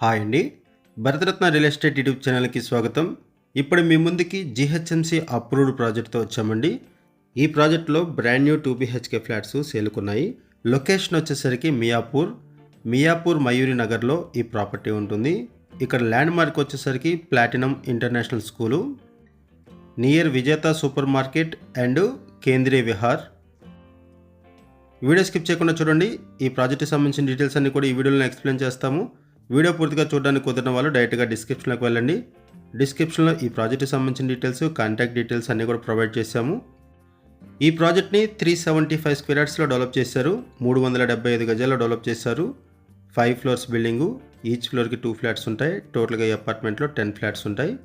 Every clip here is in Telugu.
హాయ్ అండి. భరతరత్న రియల్ ఎస్టేట్ యూట్యూబ్ ఛానల్కి స్వాగతం. ఇప్పుడు మీ ముందుకి జిహెచ్ఎంసి అప్రూవ్డ్ ప్రాజెక్ట్తో వచ్చామండి. ఈ ప్రాజెక్ట్లో brand new two BHK flats సేలుకున్నాయి. Location వచ్చేసరికి మియాపూర్. మియాపూర్ మయూరి నగర్లో ఈ ప్రాపర్టీ ఉంటుంది. ఇక్కడ ల్యాండ్ మార్క్ వచ్చేసరికి Platinum International school near Vijetha supermarket and Kendriya Vihar video skip చేయకుండా చూడండి. ఈ ప్రాజెక్ట్కి సంబంధించిన డీటెయిల్స్ అన్ని కూడా ఈ వీడియోలో ఎక్స్ప్లెయిన్ చేస్తాము. వీడియో పూర్తిగా చూడడానికి కుదిరిన వాళ్ళు డైరెక్ట్గా డిస్క్రిప్షన్లోకి వెళ్ళండి. డిస్క్రిప్షన్లో ఈ ప్రాజెక్ట్కి సంబంధించిన డీటెయిల్స్ కాంటాక్ట్ డీటెయిల్స్ అన్నీ కూడా ప్రొవైడ్ చేశాము. ఈ ప్రాజెక్ట్ని త్రీ సెవెంటీ ఫైవ్ స్క్వేర్ యార్డ్స్లో డెవలప్ చేశారు. మూడు వందల డెబ్బై ఐదు గజాల్లో డెవలప్ చేశారు. ఫైవ్ ఫ్లోర్స్ బిల్డింగు ఈచ్ ఫ్లోర్కి టూ ఫ్లాట్స్ ఉంటాయి. టోటల్గా ఈ అపార్ట్మెంట్లో టెన్ ఫ్లాట్స్ ఉంటాయి.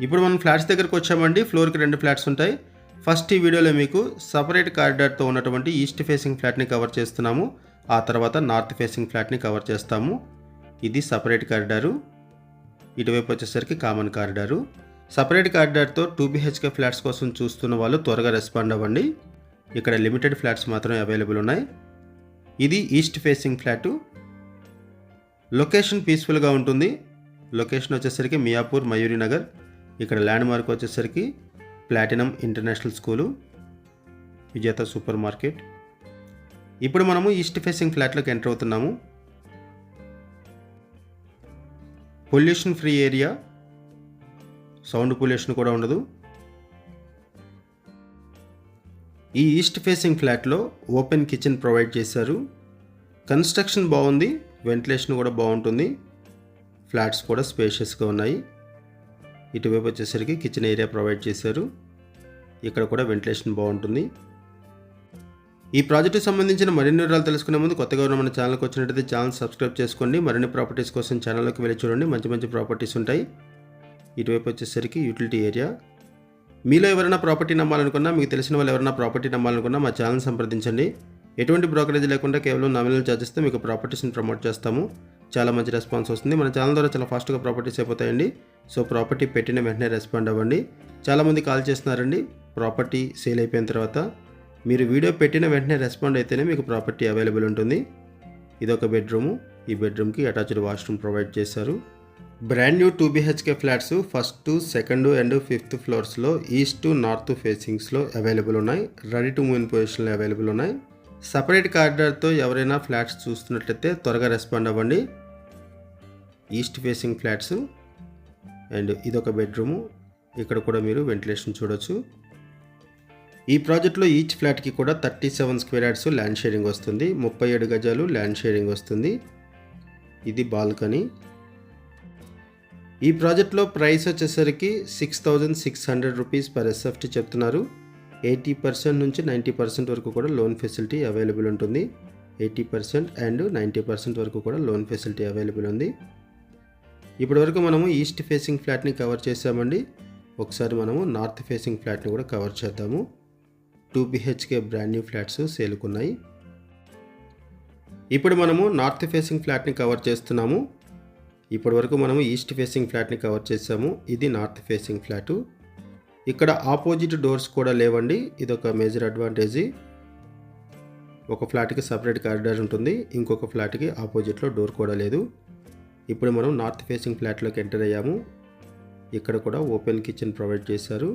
ఇప్పుడు మనం ఫ్లాట్స్ దగ్గరకు వచ్చామండి. ఫ్లోర్కి రెండు ఫ్లాట్స్ ఉంటాయి. ఫస్ట్ ఈ వీడియోలో మీకు సపరేట్ కారిడార్తో ఉన్నటువంటి ఈస్ట్ ఫేసింగ్ ఫ్లాట్ని కవర్ చేస్తున్నాము. ఆ తర్వాత నార్త్ ఫేసింగ్ ఫ్లాట్ని కవర్ చేస్తాము. ఇది సపరేట్ కారిడారు. ఇటువైపు వచ్చేసరికి కామన్ కారిడారు. సపరేట్ కారిడార్తో టూ బీహెచ్కే ఫ్లాట్స్ కోసం చూస్తున్న వాళ్ళు త్వరగా రెస్పాండ్ అవ్వండి. ఇక్కడ లిమిటెడ్ ఫ్లాట్స్ మాత్రమే అవైలబుల్ ఉన్నాయి. ఇది ఈస్ట్ ఫేసింగ్ ఫ్లాటు. లొకేషన్ పీస్ఫుల్గా ఉంటుంది. లొకేషన్ వచ్చేసరికి మియాపూర్ మయూరి నగర్. ఇక్కడ ల్యాండ్ మార్క్ వచ్చేసరికి Platinum International school. Vijetha supermarket. ఇప్పుడు మనము ఈస్ట్ ఫేసింగ్ ఫ్లాట్లోకి ఎంటర్ అవుతున్నాము. Pollution free area. Sound pollution కూడా ఉండదు. ఈ ఈస్ట్ ఫేసింగ్ ఫ్లాట్లో ఓపెన్ కిచెన్ ప్రొవైడ్ చేశారు. కన్స్ట్రక్షన్ బాగుంది వెంటిలేషన్ కూడా బాగుంటుంది. ఫ్లాట్స్ కూడా స్పేషియస్గా ఉన్నాయి. ఇటువైపు వచ్చేసరికి కిచెన్ ఏరియా ప్రొవైడ్ చేశారు. ఇక్కడ కూడా వెంటిలేషన్ బాగుంటుంది. ఈ ప్రాజెక్టుకు సంబంధించిన మరిన్ని వివరాలు తెలుసుకునే ముందు కొత్తగా ఉన్న మన ఛానల్కి వచ్చినట్టయితే ఛానల్ సబ్స్క్రైబ్ చేసుకోండి మరిన్ని ప్రాపర్టీస్ కోసం ఛానల్లోకి వెళ్ళి చూడండి. మంచి మంచి ప్రాపర్టీస్ ఉంటాయి. ఇటువైపు వచ్చేసరికి యూటిలిటీ ఏరియా. మీలో ఎవరైనా ప్రాపర్టీ నమ్మాలనుకున్నా మీకు తెలిసిన వాళ్ళు ఎవరైనా ప్రాపర్టీ నమ్మాలనుకున్నా మా ఛానల్ సంప్రదించండి. ఎటువంటి బ్రోకరేజ్ లేకుండా కేవలం నామినల్ ఛార్జెస్తో మీకు ప్రాపర్టీస్ని ప్రమోట్ చేస్తాము. చాలా మంచి రెస్పాన్స్ వస్తుంది. మన ఛానల్ ద్వారా చాలా ఫాస్ట్గా ప్రాపర్టీస్ అయిపోతాయండి. సో ప్రాపర్టీ పెట్టిన వెంటనే రెస్పాండ్ అవ్వండి. చాలామంది కాల్ చేస్తున్నారండి. ప్రాపర్టీ సేల్ అయిపోయిన తర్వాత మీరు వీడియో పెట్టిన వెంటనే రెస్పాండ్ అయితేనే మీకు ప్రాపర్టీ అవైలబుల్ ఉంటుంది. ఇది ఒక బెడ్రూము. ఈ బెడ్రూమ్కి అటాచ్డ్ వాష్రూమ్ ప్రొవైడ్ చేశారు. Brand new two BHK flats first second and fifth ఫ్లోర్స్లో east north ఫేసింగ్స్లో అవైలబుల్ ఉన్నాయి. రెడీ టు మూవ్ ఇన్ పొజిషన్లో అవైలబుల్ ఉన్నాయి. సపరేట్ కారిడార్తో ఎవరైనా ఫ్లాట్స్ చూస్తున్నట్లయితే త్వరగా రెస్పాండ్ అవ్వండి. ఈస్ట్ ఫేసింగ్ ఫ్లాట్స్ అండ్ ఇదొక బెడ్రూము. ఇక్కడ కూడా మీరు వెంటిలేషన్ చూడొచ్చు. ఈ ప్రాజెక్ట్లో ఈచ్ ఫ్లాట్కి కూడా thirty seven square yards land sharing వస్తుంది. ముప్పై ఏడు గజాలు ల్యాండ్ షేరింగ్ వస్తుంది. ఇది బాల్కనీ. ఈ ప్రాజెక్ట్లో ప్రైస్ వచ్చేసరికి six thousand six hundred rupees per SFT చెప్తున్నారు. ఎయిటీ పర్సెంట్ నుంచి నైంటీ పర్సెంట్ వరకు కూడా లోన్ ఫెసిలిటీ అవైలబుల్ ఉంటుంది. Eighty percent and ninety percent వరకు కూడా లోన్ ఫెసిలిటీ అవైలబుల్ ఉంది. ఇప్పటివరకు మనము ఈస్ట్ ఫేసింగ్ ఫ్లాట్ని కవర్ చేసామండి ఒకసారి మనము నార్త్ ఫేసింగ్ ఫ్లాట్ని కూడా కవర్ చేద్దాము. Two BHK brand new flats సేలుకున్నాయి. ఇప్పుడు మనము నార్త్ ఫేసింగ్ ఫ్లాట్ని కవర్ చేస్తున్నాము. ఇప్పటి వరకు మనము ఈస్ట్ ఫేసింగ్ ఫ్లాట్ని కవర్ చేసాము ఇది నార్త్ ఫేసింగ్ ఫ్లాటు ఇక్కడ ఆపోజిట్ డోర్స్ కూడా లేవండి. ఇది ఒక మేజర్ అడ్వాంటేజ్ ఒక ఫ్లాట్కి సపరేట్ కారిడార్ ఉంటుంది. ఇంకొక ఫ్లాట్కి ఆపోజిట్లో డోర్ కూడా లేదు. ఇప్పుడు మనం నార్త్ ఫేసింగ్ ఫ్లాట్లోకి ఎంటర్ అయ్యాము. ఇక్కడ కూడా ఓపెన్ కిచెన్ ప్రొవైడ్ చేశారు.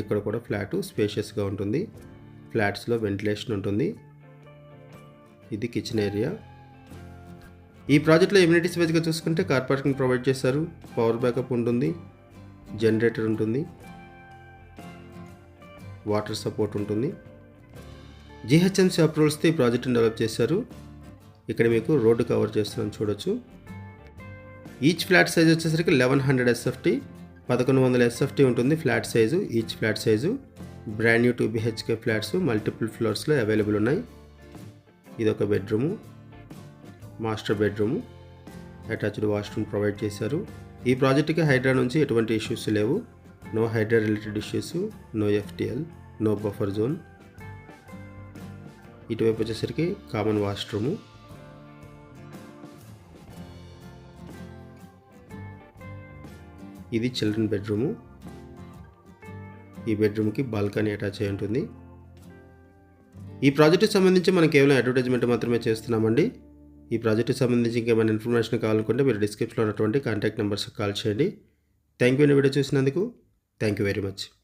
ఇక్కడ కూడా ఫ్లాటు స్పేషియస్గా ఉంటుంది. ఫ్లాట్స్లో వెంటిలేషన్ ఉంటుంది. ఇది కిచెన్ ఏరియా. ఈ ప్రాజెక్ట్లో ఎమ్యూనిటీస్ వైజ్గా చూసుకుంటే కార్ పార్కింగ్ ప్రొవైడ్ చేశారు. పవర్ బ్యాకప్ ఉంటుంది. జనరేటర్ ఉంటుంది. వాటర్ సపోర్ట్ ఉంటుంది. జిహెచ్ఎంసీ అప్రూవల్స్తో ఈ ప్రాజెక్ట్ని డెవలప్ చేశారు. ఇక్కడ మీకు రోడ్డు కవర్ చేస్తున్నాను చూడొచ్చు. ఈచ్ ఫ్లాట్ సైజ్ వచ్చేసరికి లెవెన్ హండ్రెడ్ ఎస్ఎఫ్టీ పదకొండు వందల ఎస్ఎఫ్టీ ఉంటుంది flat size each flat size. Brand new two BHK flats multiple ఫ్లోర్స్లో available ఉన్నాయి. ఇది ఒక bedroom master bedroom attached washroom provide చేశారు. ఈ ప్రాజెక్ట్కి హైడ్రా నుంచి ఎటువంటి ఇష్యూస్ లేవు. No Hydraa related issues no FTL no buffer zone. ఇటువైపు వచ్చేసరికి కామన్ వాష్రూము. ఇది చిల్డ్రన్ బెడ్రూము. ఈ బెడ్రూమ్కి బాల్కనీ అటాచ్ అయి ఉంటుంది. ఈ ప్రాజెక్టుకి సంబంధించి మనం కేవలం అడ్వర్టైజ్మెంట్ మాత్రమే చేస్తున్నామండి. ఈ ప్రాజెక్టుకి సంబంధించి ఇంకేమైనా ఇన్ఫర్మేషన్ కావాలనుకుంటే మీరు డిస్క్రిప్షన్లో ఉన్నటువంటి కాంటాక్ట్ నెంబర్స్కి కాల్ చేయండి. థ్యాంక్ యూ అండి వీడియో చూసినందుకు. Thank you very much.